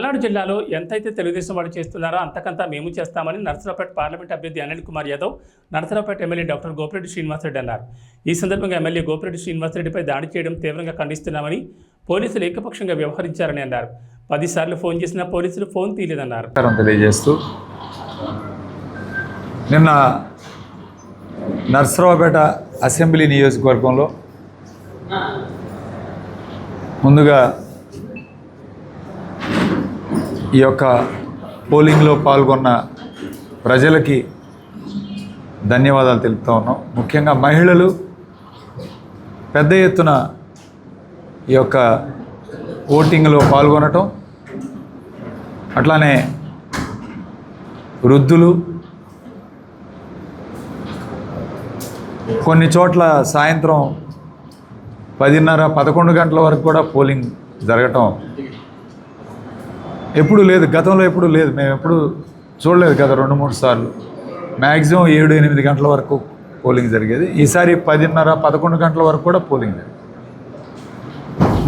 పల్నాడు జిల్లాలో ఎంతైతే తెలుగుదేశం వాళ్ళు చేస్తున్నారో అంతకంతా మేము చేస్తామని నర్సరావుపేట పార్లమెంట్ అభ్యర్థి అనిల్ కుమార్ యాదవ్ నర్సరావుపేట ఎమ్మెల్యే డాక్టర్ గోపిరెడ్డి శ్రీనివాసరెడ్డి అన్నారు. ఈ సందర్భంగా ఎమ్మెల్యే గోపిరెడ్డి శ్రీనివాసరెడ్డిపై దాడి చేయడం తీవ్రంగా ఖండిస్తున్నామని పోలీసులు ఏకపక్షంగా వ్యవహరించారని అన్నారు. పదిసార్లు ఫోన్ చేసినా పోలీసులు ఫోన్ తీయలేదన్నారు. తెలియజేస్తూ నిన్న నర్సరావుపేట అసెంబ్లీ నియోజకవర్గంలో ముందుగా ఈ యొక్క పోలింగ్లో పాల్గొన్న ప్రజలకి ధన్యవాదాలు తెలుపుతా ఉన్నాం. ముఖ్యంగా మహిళలు పెద్ద ఎత్తున ఈ యొక్క ఓటింగ్లో పాల్గొనటం అట్లానే వృద్ధులు కొన్ని చోట్ల సాయంత్రం పదిన్నర పదకొండు గంటల వరకు కూడా పోలింగ్ జరగటం ఎప్పుడు లేదు గతంలో ఎప్పుడు లేదు. మేము ఎప్పుడు చూడలేదు గత రెండు మూడు సార్లు. మ్యాక్సిమం ఏడు ఎనిమిది గంటల వరకు పోలింగ్ జరిగేది. ఈసారి పదిన్నర పదకొండు గంటల వరకు కూడా పోలింగ్ జరిగింది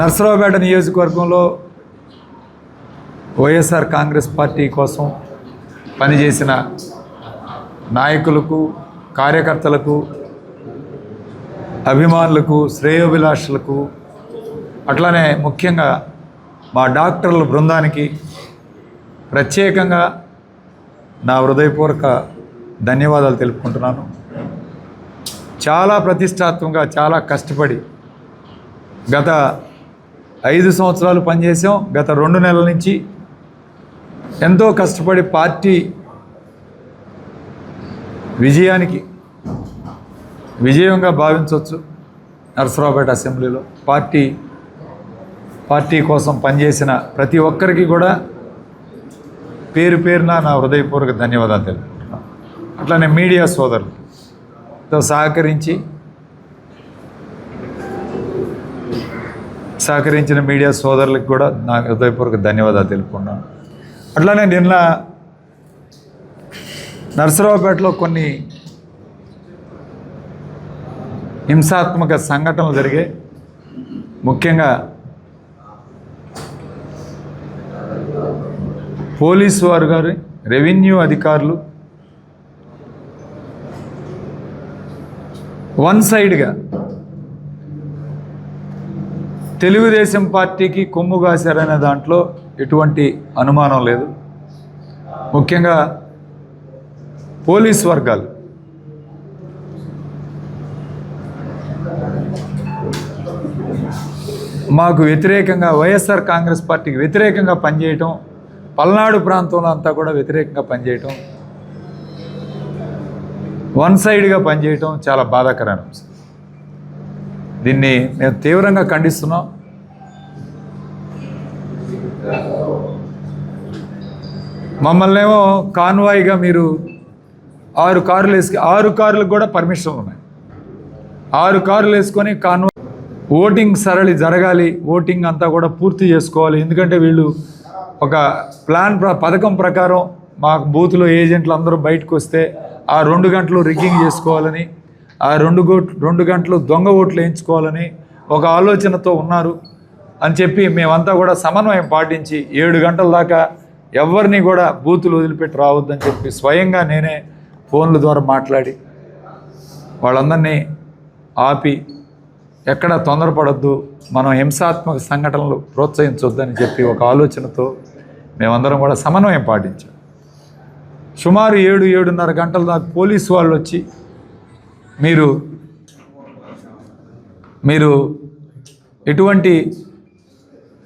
నర్సరావుపేట నియోజకవర్గంలో వైఎస్ఆర్ కాంగ్రెస్ పార్టీ కోసం పనిచేసిన నాయకులకు కార్యకర్తలకు అభిమానులకు శ్రేయోభిలాషులకు అట్లానే ముఖ్యంగా మా డాక్టర్ల బృందానికి ప్రత్యేకంగా నా హృదయపూర్వక ధన్యవాదాలు తెలుపుకుంటున్నాను. చాలా ప్రతిష్టాత్మకంగా చాలా కష్టపడి గత ఐదు సంవత్సరాలు పనిచేసాం గత రెండు నెలల నుంచి ఎంతో కష్టపడి పార్టీ విజయానికి విజయంగా భావించవచ్చు నరసరావుపేట అసెంబ్లీలో. పార్టీ పార్టీ కోసం పనిచేసిన ప్రతి ఒక్కరికి కూడా పేరు పేరున నా హృదయపూర్వక ధన్యవాదాలు తెలుపుకుంటున్నాను అట్లానే మీడియా సోదరులతో సహకరించి సహకరించిన మీడియా సోదరులకు కూడా నా హృదయపూర్వక ధన్యవాదాలు తెలుపుకున్నాను అట్లానే నిన్న నరసరావుపేటలో కొన్ని హింసాత్మక సంఘటనలు జరిగాయి. ముఖ్యంగా పోలీసు వారు గారు రెవెన్యూ అధికారులు వన్ సైడ్గా తెలుగుదేశం పార్టీకి కొమ్ము కాశారనే దాంట్లో ఎటువంటి అనుమానం లేదు. ముఖ్యంగా పోలీస్ వర్గాలు. మాకు వ్యతిరేకంగా వైఎస్ఆర్ కాంగ్రెస్ పార్టీకి వ్యతిరేకంగా పనిచేయటం పల్నాడు ప్రాంతంలో అంతా కూడా వ్యతిరేకంగా పనిచేయటం వన్ సైడ్గా పనిచేయటం చాలా బాధాకరమైన అంశం దీన్ని మేము తీవ్రంగా ఖండిస్తున్నాం. మమ్మల్ని ఏమో కాన్వాయ్గా మీరు ఆరు కార్లు వేసుకు ఆరు కార్లకు కూడా పర్మిషన్ ఉన్నాయి. ఆరు కార్లు వేసుకొని కాన్వాయ్ ఓటింగ్ సరళి జరగాలి ఓటింగ్ అంతా కూడా పూర్తి చేసుకోవాలి. ఎందుకంటే వీళ్ళు ఒక ప్లాన్ ప్ర పథకం ప్రకారం మాకు బూత్లో ఏజెంట్లు అందరూ బయటకు వస్తే ఆ రెండు గంటలు రిగ్గింగ్ చేసుకోవాలని ఆ రెండు గోట్ రెండు గంటలు దొంగ ఓట్లు వేయించుకోవాలని ఒక ఆలోచనతో ఉన్నారు అని చెప్పి మేమంతా కూడా సమన్వయం పాటించి ఏడు గంటల దాకా ఎవరిని కూడా బూతులు వదిలిపెట్టి రావద్దని చెప్పి స్వయంగా నేనే ఫోన్ల ద్వారా మాట్లాడి వాళ్ళందరినీ ఆపి ఎక్కడ తొందరపడద్దు మనం హింసాత్మక సంఘటనలు ప్రోత్సహించొద్దని చెప్పి ఒక ఆలోచనతో మేమందరం కూడా సమన్వయం పాటించాం. సుమారు ఏడు ఏడున్నర గంటల దాకా పోలీసు వాళ్ళు వచ్చి మీరు మీరు ఎటువంటి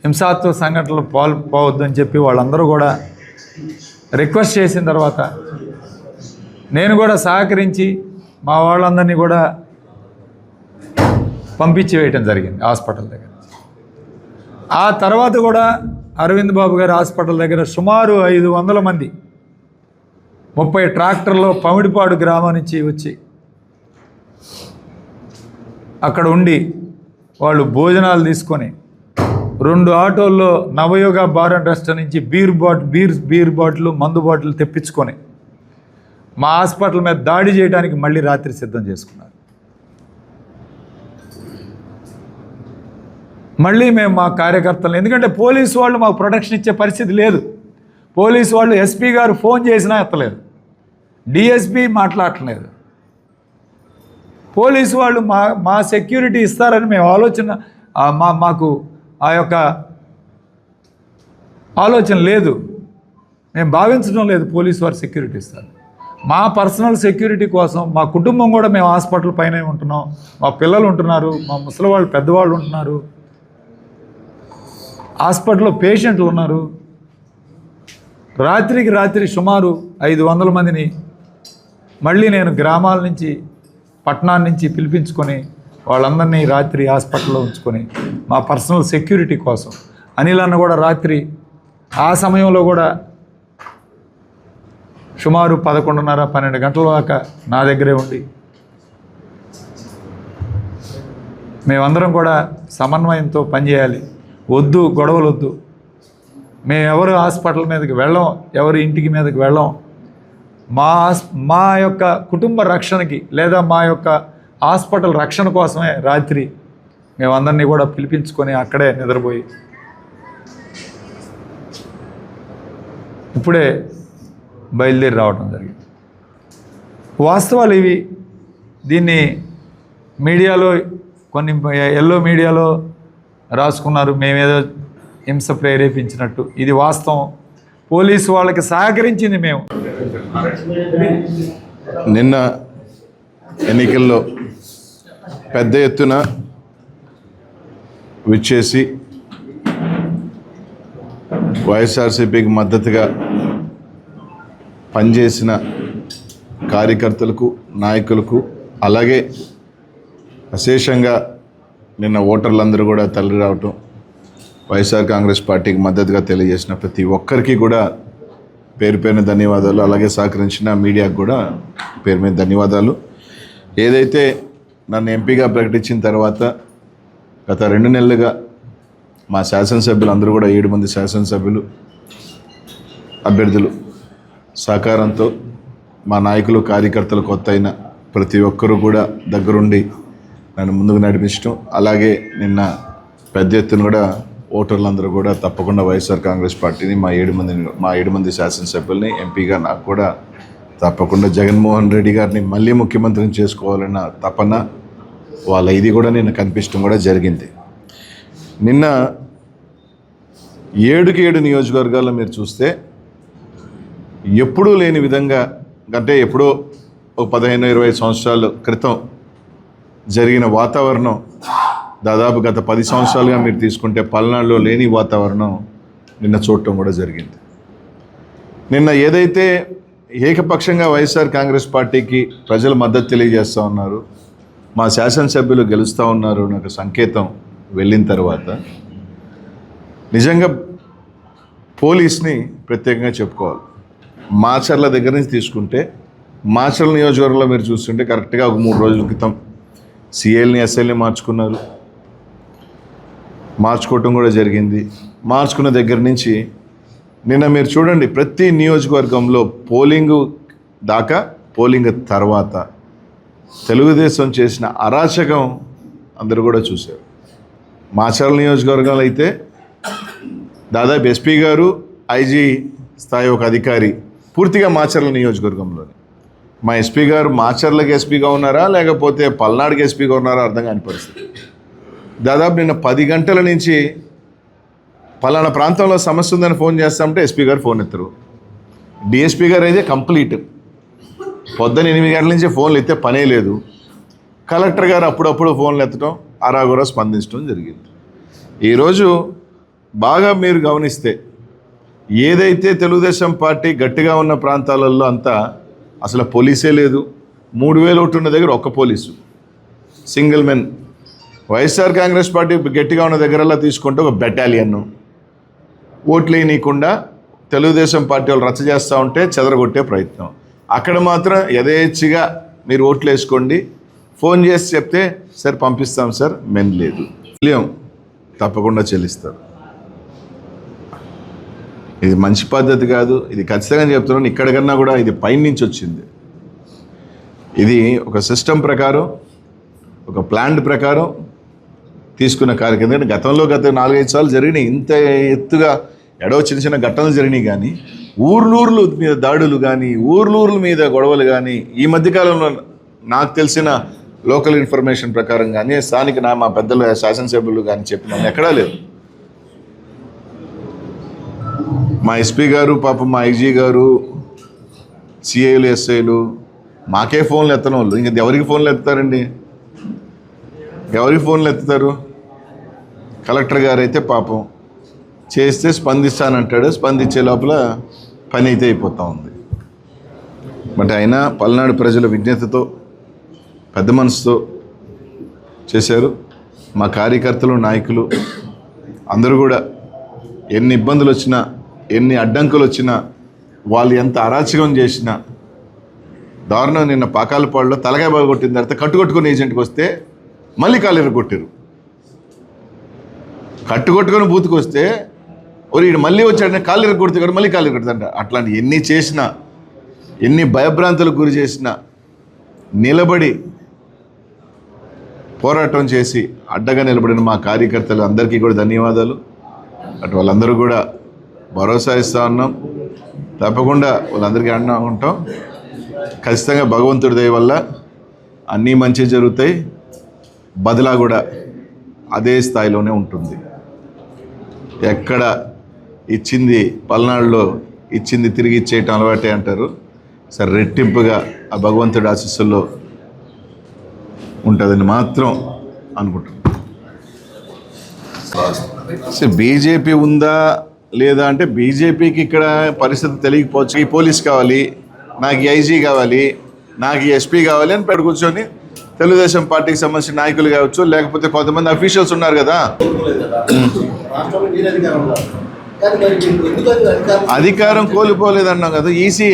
హింసాత్మక సంఘటనలు పాల్ పోవద్దని చెప్పి వాళ్ళందరూ కూడా రిక్వెస్ట్ చేసిన తర్వాత నేను కూడా సహకరించి మా వాళ్ళందరినీ కూడా పంపించి వేయటం జరిగింది హాస్పిటల్ దగ్గర. ఆ తర్వాత కూడా అరవింద్ బాబు గారి హాస్పిటల్ దగ్గర సుమారు ఐదు వందల మంది ముప్పై ట్రాక్టర్లో పమిడిపాడు గ్రామం నుంచి వచ్చి అక్కడ ఉండి వాళ్ళు భోజనాలు తీసుకొని రెండు ఆటోల్లో నవయోగ బార్ అండ్ రెస్ట్ నుంచి బీర్ బాట్ బీర్ బీర్ బాటిల్ మందు బాటిల్ తెప్పించుకొని మా హాస్పిటల్ మీద దాడి చేయడానికి మళ్ళీ రాత్రి సిద్ధం చేసుకున్నారు. మళ్ళీ మేము మా కార్యకర్తలు ఎందుకంటే పోలీసు వాళ్ళు మాకు ప్రొటెక్షన్ ఇచ్చే పరిస్థితి లేదు. పోలీసు వాళ్ళు ఎస్పీ గారు ఫోన్ చేసినా ఎత్తలేదు. డిఎస్పీ మాట్లాడలేదు పోలీసు వాళ్ళు మా మా సెక్యూరిటీ ఇస్తారని మేము ఆలోచన మా మాకు ఆ యొక్క ఆలోచన లేదు. మేము భావించడం లేదు పోలీసు వారు సెక్యూరిటీ ఇస్తారు మా పర్సనల్ సెక్యూరిటీ కోసం మా కుటుంబం కూడా మేము హాస్పిటల్ పైనే ఉంటున్నాం. మా పిల్లలు ఉంటున్నారు మా ముసలి వాళ్ళు పెద్దవాళ్ళు ఉంటున్నారు. హాస్పిటల్లో పేషెంట్లు ఉన్నారు. రాత్రికి రాత్రి సుమారు ఐదు వందల మందిని మళ్ళీ నేను గ్రామాల నుంచి పట్టణాల నుంచి పిలిపించుకొని వాళ్ళందరినీ రాత్రి హాస్పిటల్లో ఉంచుకొని మా పర్సనల్ సెక్యూరిటీ కోసం. అనిల్ అన్న కూడా రాత్రి ఆ సమయంలో కూడా సుమారు పదకొండున్నర పన్నెండు గంటల దాకా నా దగ్గరే ఉండి మేమందరం కూడా సమన్వయంతో పనిచేయాలి. వద్దు గొడవలు వద్దు మేము ఎవరు హాస్పిటల్ మీదకి వెళ్ళం ఎవరి ఇంటికి మీదకి వెళ్ళం. మా మా యొక్క కుటుంబ రక్షణకి లేదా మా యొక్క హాస్పిటల్ రక్షణ కోసమే రాత్రి మేమందరినీ కూడా పిలిపించుకొని అక్కడే నిద్రపోయి. ఇప్పుడే బయలుదేరి రావడం జరిగింది. వాస్తవాలు ఇవి. దీన్ని మీడియాలో కొన్ని ఎల్లో మీడియాలో రాసుకున్నారు. మేమేదో హింస ప్రేరేపించినట్టు. ఇది వాస్తవం. పోలీసు వాళ్ళకి సహకరించింది మేము. నిన్న ఎన్నికల్లో పెద్ద ఎత్తున విచ్చేసి వైఎస్ఆర్సీపీకి మద్దతుగా పనిచేసిన కార్యకర్తలకు నాయకులకు అలాగే అశేషంగా నిన్న ఓటర్లందరూ కూడా తల్లి రావటం వైఎస్ఆర్ కాంగ్రెస్ పార్టీకి మద్దతుగా తెలియజేసిన ప్రతి ఒక్కరికి కూడా పేరు పేరున ధన్యవాదాలు. అలాగే సహకరించిన మీడియాకు కూడా పేరు మీద ధన్యవాదాలు. ఏదైతే నన్ను ఎంపీగా ప్రకటించిన తర్వాత గత రెండు నెలలుగా మా శాసనసభ్యులు అందరూ కూడా ఏడు మంది శాసనసభ్యులు అభ్యర్థులు సహకారంతో మా నాయకులు కార్యకర్తలు కొత్త అయిన ప్రతి ఒక్కరూ కూడా దగ్గరుండి నన్ను ముందుకు నడిపించడం అలాగే నిన్న పెద్ద ఎత్తున కూడా ఓటర్లందరూ కూడా తప్పకుండా వైఎస్ఆర్ కాంగ్రెస్ పార్టీని మా ఏడు మంది మా ఏడు మంది శాసనసభ్యుల్ని ఎంపీగా నాకు కూడా తప్పకుండా జగన్మోహన్ రెడ్డి గారిని మళ్ళీ ముఖ్యమంత్రిని చేసుకోవాలన్న తపన వాళ్ళ ఇది కూడా నేను కనిపించడం కూడా జరిగింది. నిన్న ఏడుకి ఏడు నియోజకవర్గాల్లో మీరు చూస్తే ఎప్పుడూ లేని విధంగా అంటే ఎప్పుడో ఒక పదిహేను ఇరవై సంవత్సరాల క్రితం జరిగిన వాతావరణం దాదాపు గత పది సంవత్సరాలుగా మీరు తీసుకుంటే పల్నాడులో లేని వాతావరణం నిన్న చూడటం కూడా జరిగింది. నిన్న ఏదైతే ఏకపక్షంగా వైఎస్ఆర్ కాంగ్రెస్ పార్టీకి ప్రజలు మద్దతు తెలియజేస్తూ ఉన్నారు మా శాసనసభ్యులు గెలుస్తూ ఉన్నారు నాకు సంకేతం వెళ్ళిన తర్వాత నిజంగా పోలీస్ని ప్రత్యేకంగా చెప్పుకోవాలి. మాచర్ల దగ్గర నుంచి తీసుకుంటే మాచర్ల నియోజకవర్గంలో మీరు చూస్తుంటే కరెక్ట్గా ఒక మూడు రోజుల క్రితం సిఎల్ని ఎస్ఎల్ని మార్చుకున్నారు. మార్చుకోవటం కూడా జరిగింది. మార్చుకున్న దగ్గర నుంచి నిన్న మీరు చూడండి ప్రతి నియోజకవర్గంలో పోలింగ్ దాకా పోలింగ్ తర్వాత తెలుగుదేశం చేసిన అరాచకం అందరూ కూడా చూశారు. మాచర్ల నియోజకవర్గంలో అయితే దాదాపు ఎస్పీ గారు ఐజీ స్థాయి ఒక అధికారి పూర్తిగా మాచర్ల నియోజకవర్గంలోనే. మా ఎస్పీ గారు మాచర్లకు ఎస్పీగా ఉన్నారా? లేకపోతే పల్నాడుకి ఎస్పీగా ఉన్నారా? అర్థం కాని పరిస్థితి. దాదాపు నిన్న పది గంటల నుంచి పలానా ప్రాంతంలో సమస్య ఉందని ఫోన్ చేస్తామంటే ఎస్పీ గారు ఫోన్ ఎత్తరు. డిఎస్పీ గారు అయితే కంప్లీట్. పొద్దున్న ఎనిమిది గంటల నుంచి ఫోన్లు ఎత్తే పనే లేదు. కలెక్టర్ గారు అప్పుడప్పుడు ఫోన్లు ఎత్తడం అరాగురా స్పందించడం జరిగింది. ఈరోజు బాగా మీరు గమనిస్తే ఏదైతే తెలుగుదేశం పార్టీ గట్టిగా ఉన్న ప్రాంతాలలో అంతా అసలు పోలీసే లేదు. మూడు వేలు ఒకటి ఉన్న దగ్గర ఒక్క police. Single men. YSR Congress party గట్టిగా ఉన్న దగ్గరలా తీసుకుంటే ఒక బెటాలియన్ ఓట్లు వేయనీయకుండా తెలుగుదేశం పార్టీ వాళ్ళు రచ్చ చేస్తూ ఉంటే చెదరగొట్టే ప్రయత్నం. అక్కడ మాత్రం యథేచ్ఛగా మీరు ఓట్లు వేసుకోండి. ఫోన్ చేసి చెప్తే సార్ పంపిస్తాం సార్. మెన్ లేదు. లేం తప్పకుండా చెల్లిస్తారు. ఇది మంచి పద్ధతి కాదు. ఇది ఖచ్చితంగా చెప్తున్నాను. ఇక్కడికన్నా కూడా ఇది పైనుంచి వచ్చింది. ఇది ఒక సిస్టమ్ ప్రకారం ఒక ప్లాంట్ ప్రకారం తీసుకున్న కార్యక్రమం ఎందుకంటే గతంలో గత నాలుగైదు సార్లు జరిగినాయి. ఇంత ఎత్తుగా ఎడవ చిన్న చిన్న ఘటనలు జరిగినాయి కానీ ఊర్లూర్లు మీద దాడులు కానీ ఊర్లూర్ల మీద గొడవలు కానీ ఈ మధ్యకాలంలో నాకు తెలిసిన లోకల్ ఇన్ఫర్మేషన్ ప్రకారం కానీ స్థానిక నా మా పెద్దలు శాసనసభ్యులు కానీ చెప్పిన ఎక్కడా లేదు మా ఎస్పీ గారు పాపం మా ఐజీ గారు సిఐలు ఎస్ఐలు మాకే ఫోన్లు ఎత్తడం వాళ్ళు ఇంక ఎవరికి ఫోన్లు ఎత్తుతారండి? ఎవరికి ఫోన్లు ఎత్తుతారు? కలెక్టర్ గారు అయితే పాపం చేస్తే స్పందిస్తానంటాడు. స్పందించే లోపల పని అయితే అయిపోతూ ఉంది. బట్ అయినా పల్నాడు ప్రజల విజ్ఞతతో పెద్ద మనసుతో చేశారు. మా కార్యకర్తలు నాయకులు అందరూ కూడా ఎన్ని ఇబ్బందులు వచ్చినా ఎన్ని అడ్డంకులు వచ్చినా వాళ్ళు ఎంత అరాచకం చేసినా దారుణం నిన్న పాకాలపాడులో తలకాయ బాగా కొట్టిన తర్వాత కట్టుకొట్టుకుని ఏజెంట్కి వస్తే మళ్ళీ కాలేరు కొట్టారు కట్టుకొట్టుకొని బూతుకు వస్తే ఓ మళ్ళీ వచ్చాడని కాలు ఎరగొడితే కూడా మళ్ళీ కాలేరు కొడుతుంట అట్లాంటి ఎన్ని చేసినా ఎన్ని భయభ్రాంతులకు గురి చేసినా నిలబడి పోరాటం చేసి అడ్డగా నిలబడిన మా కార్యకర్తలు అందరికీ కూడా ధన్యవాదాలు. అటు వాళ్ళందరూ కూడా భరోసా ఇస్తా ఉన్నాం తప్పకుండా వాళ్ళందరికీ అన్నా ఉంటాం. ఖచ్చితంగా భగవంతుడి దయ వల్ల అన్నీ మంచి జరుగుతాయి. బదిలా కూడా అదే స్థాయిలోనే ఉంటుంది. ఎక్కడ ఇచ్చింది పల్నాడులో ఇచ్చింది తిరిగి ఇచ్చేయటం అలవాటే అంటారు. సరే రెట్టింపుగా ఆ భగవంతుడి ఆశీస్సుల్లో ఉంటుందని మాత్రం అనుకుంటున్నాను బీజేపీ ఉందా? లేదా అంటే బీజేపీకి ఇక్కడ పరిస్థితి తెలియకపోవచ్చు. ఈ పోలీస్ కావాలి నాకు ఐజీ కావాలి నాకు ఎస్పీ కావాలి అని పెట్టి కూర్చొని తెలుగుదేశం పార్టీకి సంబంధించిన నాయకులు కావచ్చు లేకపోతే కొంతమంది అఫీషియల్స్ ఉన్నారు కదా. అధికారం కోల్పోలేదన్నాం కదా. ఈసీ